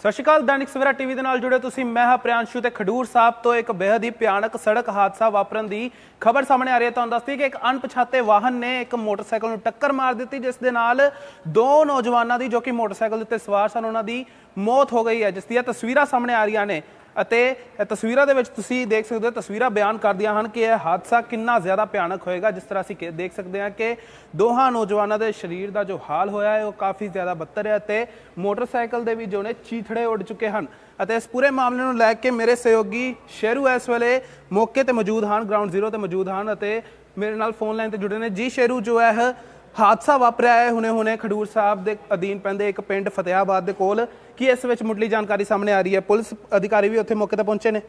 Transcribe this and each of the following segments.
ਸਤਿ ਸ਼੍ਰੀ ਅਕਾਲ, ਦੈਨਿਕ ਸਵੇਰਾ ਟੀਵੀ ਦੇ ਨਾਲ ਜੁੜੇ ਤੁਸੀਂ। ਮੈਂ ਹਾਂ ਪ੍ਰਿਆੰਸ਼ੂ ਤੇ ਖਡੂਰ ਸਾਹਿਬ ਤੋਂ ਇੱਕ ਬੇहद ਹੀ ਭਿਆਨਕ ਸੜਕ ਹਾਦਸਾ ਵਾਪਰਨ ਦੀ ਖਬਰ ਸਾਹਮਣੇ ਆ ਰਹੀ ਹੈ। ਤੁਹਾਨੂੰ ਦੱਸਦੀ ਕਿ ਇੱਕ ਅਣਪਛਾਤੇ ਵਾਹਨ ਨੇ ਇੱਕ ਮੋਟਰਸਾਈਕਲ ਨੂੰ ਟੱਕਰ ਮਾਰ ਦਿੱਤੀ, ਜਿਸ ਦੇ ਨਾਲ ਦੋ ਨੌਜਵਾਨਾਂ ਦੀ, ਜੋ ਕਿ ਮੋਟਰਸਾਈਕਲ ਉੱਤੇ ਸਵਾਰ ਸਨ, ਉਹਨਾਂ ਦੀ ਮੌਤ ਹੋ ਗਈ ਹੈ। ਜਿਸ ਦੀਆਂ ਤਸਵੀਰਾਂ ਸਾਹਮਣੇ ਆ ਰਹੀਆਂ ਨੇ। ਅਤੇ ਤਸਵੀਰਾਂ ਦੇ ਵਿੱਚ ਤੁਸੀਂ ਦੇਖ ਸਕਦੇ ਹੋ, ਤਸਵੀਰਾਂ ਬਿਆਨ ਕਰਦੀਆਂ ਹਨ ਕਿ ਇਹ ਹਾਦਸਾ ਕਿੰਨਾ ਜ਼ਿਆਦਾ ਭਿਆਨਕ ਹੋਏਗਾ, ਜਿਸ ਤਰ੍ਹਾਂ ਅਸੀਂ ਕਿ- ਦੇਖ ਸਕਦੇ ਹਾਂ ਕਿ ਦੋਹਾਂ ਨੌਜਵਾਨਾਂ ਦੇ ਸਰੀਰ ਦਾ ਜੋ ਹਾਲ ਹੋਇਆ ਹੈ, ਉਹ ਕਾਫੀ ਜ਼ਿਆਦਾ ਬੱਤਰ ਹੈ ਅਤੇ ਮੋਟਰਸਾਈਕਲ ਦੇ ਵੀ ਜੋ ਨੇ ਚੀਥੜੇ ਉੱਡ ਚੁੱਕੇ ਹਨ। ਅਤੇ ਇਸ ਪੂਰੇ ਮਾਮਲੇ ਨੂੰ ਲੈ ਕੇ ਮੇਰੇ ਸਹਿਯੋਗੀ ਸ਼ੇਰੂ ਇਸ ਵੇਲੇ ਮੌਕੇ ਤੇ ਮੌਜੂਦ ਹਨ ਗਰਾਊਂਡ ਜ਼ੀਰੋ ਤੇ ਮੌਜੂਦ ਹਨ ਅਤੇ ਮੇਰੇ ਨਾਲ ਫੋਨ ਲਾਈਨ ਤੇ ਜੁੜੇ ਨੇ। ਜੀ ਸ਼ੇਰੂ, ਜੋ ਹੈ ਹਾਦਸਾ ਵਾਪਰਿਆ ਹੈ। ਹੁਣੇ ਹੁਣੇ ਖਡੂਰ ਸਾਹਿਬ ਦੇ ਅਧੀਨ ਪੈਂਦੇ ਇੱਕ ਪਿੰਡ ਫਤਿਆਬਾਦ ਦੇ ਕੋਲ। ਕੀ ਇਸ ਵਿੱਚ ਮੁੱਢਲੀ ਜਾਣਕਾਰੀ ਸਾਹਮਣੇ ਆ ਰਹੀ ਹੈ? ਪੁਲਿਸ ਅਧਿਕਾਰੀ ਵੀ ਉੱਥੇ ਮੌਕੇ ਤੇ ਪਹੁੰਚੇ ਨੇ।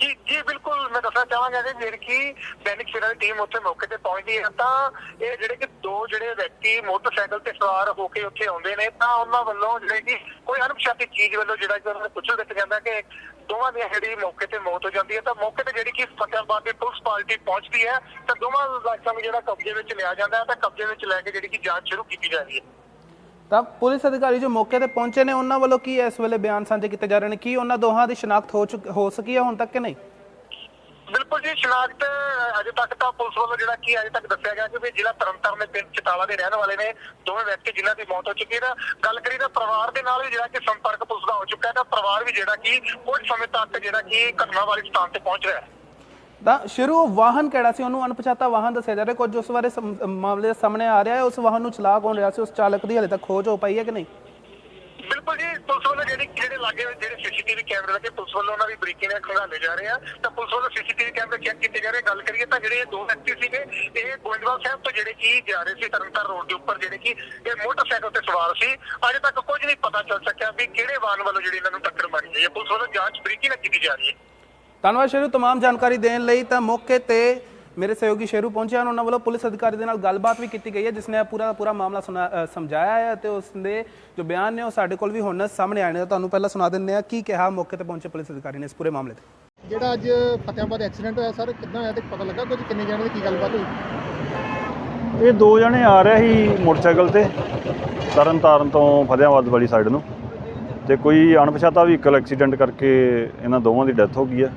ਜੀ ਜੀ, ਬਿਲਕੁਲ। ਮੈਂ ਦੱਸਣਾ ਚਾਹਾਂਗਾ ਕਿ ਜਿਹੜੀ ਕਿ ਦੈਨਿਕ ਸਵੇਰਾ ਦੀ ਟੀਮ ਉੱਥੇ ਮੌਕੇ ਤੇ ਪਹੁੰਚਦੀ ਹੈ, ਤਾਂ ਇਹ ਜਿਹੜੇ ਕਿ ਦੋ ਜਿਹੜੇ ਵਿਅਕਤੀ ਮੋਟਰਸਾਈਕਲ ਤੇ ਸਵਾਰ ਹੋ ਕੇ ਉੱਥੇ ਆਉਂਦੇ ਨੇ, ਤਾਂ ਉਹਨਾਂ ਵੱਲੋਂ ਜਿਹੜੇ ਕਿ ਕੋਈ ਅਣਪਛਾਤੀ ਚੀਜ਼ ਵੱਲੋਂ ਜਿਹੜਾ ਕਿ ਉਹਨਾਂ ਨੂੰ ਕੁਚਲ ਦਿੱਤਾ ਜਾਂਦਾ ਕਿ ਦੋਵਾਂ ਦੀ ਜਿਹੜੀ ਮੌਕੇ ਤੇ ਮੌਤ ਹੋ ਜਾਂਦੀ ਹੈ ਤਾਂ ਮੌਕੇ ਤੇ ਜਿਹੜੀ ਕਿ ਫਤਿਆਬਾਦ ਦੀ ਪੁਲਿਸ ਪਾਰਟੀ ਪਹੁੰਚਦੀ ਹੈ ਤਾਂ ਦੋਵਾਂ ਲਾਸ਼ਾਂ ਨੂੰ ਜਿਹੜਾ ਕਬਜ਼ੇ ਵਿੱਚ ਲਿਆ ਜਾਂਦਾ ਹੈ ਤਾਂ ਕਬਜ਼ੇ ਵਿੱਚ ਲੈ ਕੇ ਜਿਹੜੀ ਕਿ ਜਾਂਚ ਸ਼ੁਰੂ ਕੀਤੀ ਜਾ ਰਹੀ ਹੈ। ਤਾਂ ਪੁਲਿਸ ਅਧਿਕਾਰੀ ਜੋ ਮੌਕੇ ਤੇ ਪਹੁੰਚੇ ਨੇ ਉਹਨਾਂ ਵੱਲੋਂ ਕੀ ਇਸ ਵੇਲੇ ਬਿਆਨ ਸਾਂਝੇ ਕੀਤੇ ਜਾ ਰਹੇ ਨੇ? ਕੀ ਉਹਨਾਂ ਦੋਹਾਂ ਦੀ ਸ਼ਨਾਖਤ ਹੋ ਚੁੱਕ ਹੋ ਸਕੀ ਹੈ ਹੁਣ ਤੱਕ ਕਿ ਨਹੀਂ? ਬਿਲਕੁਲ ਜੀ ਸ਼ਨਾਖਤ ਅਜੇ ਤੱਕ ਤਾਂ ਪੁਲਿਸ ਵੱਲੋਂ ਜਿਹੜਾ ਕੀ ਅਜੇ ਤੱਕ ਦੱਸਿਆ ਗਿਆ ਕਿ ਵੀ ਜ਼ਿਲ੍ਹਾ ਤਰਨਤਾਰਨ ਦੇ ਪਿੰਡ ਚਟਾਲਾ ਦੇ ਰਹਿਣ ਵਾਲੇ ਨੇ ਦੋਵੇਂ ਵਿਅਕਤੀ ਜਿਨ੍ਹਾਂ ਦੀ ਮੌਤ ਹੋ ਚੁੱਕੀ ਹੈ। ਗੱਲ ਕਰੀ ਤਾਂ ਪਰਿਵਾਰ ਦੇ ਨਾਲ ਵੀ ਜਿਹੜਾ ਕਿ ਸੰਪਰਕ ਪੁਲਿਸ ਦਾ ਹੋ ਪਰਿਵਾਰ ਵੀ ਜਿਹੜਾ ਕਿ ਕੁਝ ਸਮੇਂ ਤੱਕ ਜਿਹੜਾ ਕਿ ਘਟਨਾ ਵਾਲੇ ਸਥਾਨ ਤੇ ਪਹੁੰਚ ਰਿਹਾ ਹੈ। ਤਾਂ ਸ਼ੁਰੂ ਵਾਹਨ ਕਿਹੜਾ ਸੀ? ਉਹਨੂੰ ਅਣਪਛਾਤਾ ਵਾਹਨ ਦੱਸਿਆ ਜਾ ਰਿਹਾ। ਕੁਝ ਉਸ ਬਾਰੇ ਮਾਮਲੇ ਸਾਹਮਣੇ ਆ ਰਿਹਾ ਹੈ। ਉਸ ਵਾਹਨ ਨੂੰ ਚਲਾ ਕੌਣ ਰਿਹਾ ਸੀ? ਉਸ ਚਾਲਕ ਦੀ ਹਲੇ ਤੱਕ ਖੋਜ ਹੋ ਪਾਈ ਹੈ ਕਿ ਨਹੀਂ ਬਿਲਕੁਲ ਜੀ ਪੁਲਿਸ ਵੱਲੋਂ ਜਿਹੜੀ ਜਿਹੜੇ ਲਾਗੇ ਜਿਹੜੇ ਸੀਸੀਟੀਵੀ ਕੈਮਰੇ ਲੱਗੇ, ਪੁਲਿਸ ਵੱਲੋਂ ਉਹਨਾਂ ਦੀ ਬਰੀਕੀ ਨਾਲ ਖੰਗਾਲੇ ਜਾ ਰਹੇ ਆ। ਤਾਂ ਪੁਲਿਸ ਵੱਲੋਂ ਸੀਸੀਟੀਵੀ ਕੈਮਰੇ ਚੈੱਕ ਕੀਤੇ ਜਾ ਰਹੇ ਗੱਲ ਕਰੀਏ ਤਾਂ ਜਿਹੜੇ ਦੋ ਵਿਅਕਤੀ ਸੀਗੇ, ਇਹ ਗੋਇੰਦਵਾਲ ਸਾਹਿਬ ਤੋਂ ਜਿਹੜੇ ਕੀ ਜਾ ਰਹੇ ਸੀ ਤਰਨਤਾਰ ਰੋਡ ਦੇ ਉੱਪਰ, ਜਿਹੜੇ ਕਿ ਇਹ ਮੋਟਰਸਾਈਕਲ ਤੇ ਸਵਾਰ ਸੀ। ਅਜੇ ਤੱਕ ਕੁਝ ਨਹੀਂ ਪਤਾ ਚੱਲ ਸਕਿਆ ਵੀ ਕਿਹੜੇ ਵਾਹਨ ਵੱਲੋਂ ਜਿਹੜੀ ਇਹਨਾਂ ਨੂੰ ਟੱਕਰ ਮਾਰੀ ਗਈ ਹੈ। ਪੁਲਿਸ ਵੱਲੋਂ ਜਾਂਚ ਬਰੀਕੀ ਨਾਲ ਕੀਤੀ ਜਾ ਰਹੀ ਹੈ। ਧੰਨਵਾਦ ਸ਼ੇਰੂ ਤਮਾਮ ਜਾਣਕਾਰੀ ਦੇਣ ਲਈ ਤਾਂ ਮੌਕੇ ਤੇ ਮੇਰੇ ਸਹਿਯੋਗੀ ਸ਼ੇਰੂ ਪਹੁੰਚੇ ਹਨ। ਉਹਨਾਂ ਵੱਲੋਂ ਪੁਲਿਸ ਅਧਿਕਾਰੀ ਦੇ ਨਾਲ ਗੱਲਬਾਤ ਵੀ ਕੀਤੀ ਗਈ ਹੈ ਜਿਸ ਨੇ ਇਹ ਪੂਰਾ ਪੂਰਾ ਮਾਮਲਾ ਸਮਝਾਇਆ ਹੈ ਤੇ ਉਸ ਦੇ ਜੋ ਬਿਆਨ ਨੇ ਉਹ ਸਾਡੇ ਕੋਲ ਵੀ ਹੁਣ ਸਾਹਮਣੇ ਆਏ ਨੇ। ਤੁਹਾਨੂੰ ਪਹਿਲਾਂ ਸੁਣਾ ਦਿੰਦੇ ਆ ਕੀ ਕਿਹਾ ਮੌਕੇ ਤੇ ਪਹੁੰਚੇ ਪੁਲਿਸ ਅਧਿਕਾਰੀ ਨੇ ਇਸ ਪੂਰੇ ਮਾਮਲੇ ਤੇ। ਜਿਹੜਾ ਅੱਜ ਫਤਿਆਬਾਦ ਐਕਸੀਡੈਂਟ ਹੋਇਆ ਸਰ ਕਿੱਦਾਂ ਹੋਇਆ ਤੇ ਪਤਾ ਲੱਗਾ ਕੁਝ? ਕਿੰਨੇ ਜਣੇ ਦੀ ਕੀ ਗੱਲਬਾਤ ਹੋਈ? ਇਹ ਦੋ ਜਣੇ ਆ ਰਹੇ ਸੀ ਮੋਟਰਸਾਈਕਲ ਤੇ ਤਰਨ ਤਾਰਨ ਤੋਂ ਫਤਿਆਬਾਦ ਵਾਲੀ ਸਾਈਡ ਨੂੰ। ਤੇ ਕੋਈ ਅਣਪਛਾਤਾ ਵਹੀਕਲ ਐਕਸੀਡੈਂਟ ਕਰਕੇ ਇਹਨਾਂ ਦੋਵਾਂ ਦੀ ਡੈਥ ਹੋ ਗਈ ਹੈ।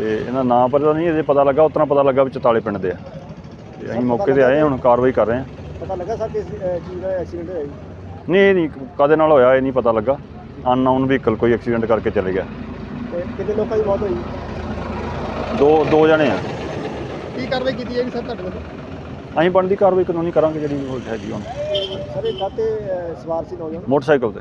ਤੇ ਇਹਨਾਂ ਨਾਂ ਪਤਾ ਨਹੀਂ ਅਜੇ ਪਤਾ ਲੱਗਾ ਉਤਨਾ ਪਤਾ ਲੱਗਾ ਵੀ ਚਤਾਲੇ ਪਿੰਡ ਦੇ ਆ। ਤੇ ਅਸੀਂ ਮੌਕੇ ਤੇ ਆਏ ਹੁਣ ਕਾਰਵਾਈ ਕਰ ਰਹੇ ਹਾਂ। ਪਤਾ ਲੱਗਾ ਸਰ ਕਿਸ ਚੀਜ਼ ਦਾ ਐਕਸੀਡੈਂਟ ਹੋਇਆ ਜੀ? ਨਹੀਂ ਇਹ ਨਹੀਂ ਕਦੇ ਨਾਲ ਹੋਇਆ ਇਹ ਨਹੀਂ ਪਤਾ ਲੱਗਾ। ਅਨਨਾਊਨ ਵਹੀਕਲ ਕੋਈ ਐਕਸੀਡੈਂਟ ਕਰਕੇ ਚਲੇ ਗਿਆ। ਤੇ ਲੋਕਾਂ ਦੀ ਮੌਤ ਹੋਈ? ਦੋ ਦੋ ਜਣੇ ਆ। ਕੀ ਕਾਰਵਾਈ ਕੀਤੀ ਜਾਏਗੀ ਸਰ ਤੁਹਾਡੇ ਵੱਲੋਂ? ਅਸੀਂ ਬਣਦੀ ਕਾਰਵਾਈ ਕਾਨੂੰਨੀ ਕਰਾਂਗੇ ਜਿਹੜੀ ਹੈਗੀ ਹੁਣ। ਸਰ ਇਹ ਕਾਤੇ ਸਵਾਰ ਸੀ ਨੌਜਵਾਨ? ਮੋਟਰਸਾਈਕਲ ਤੇ।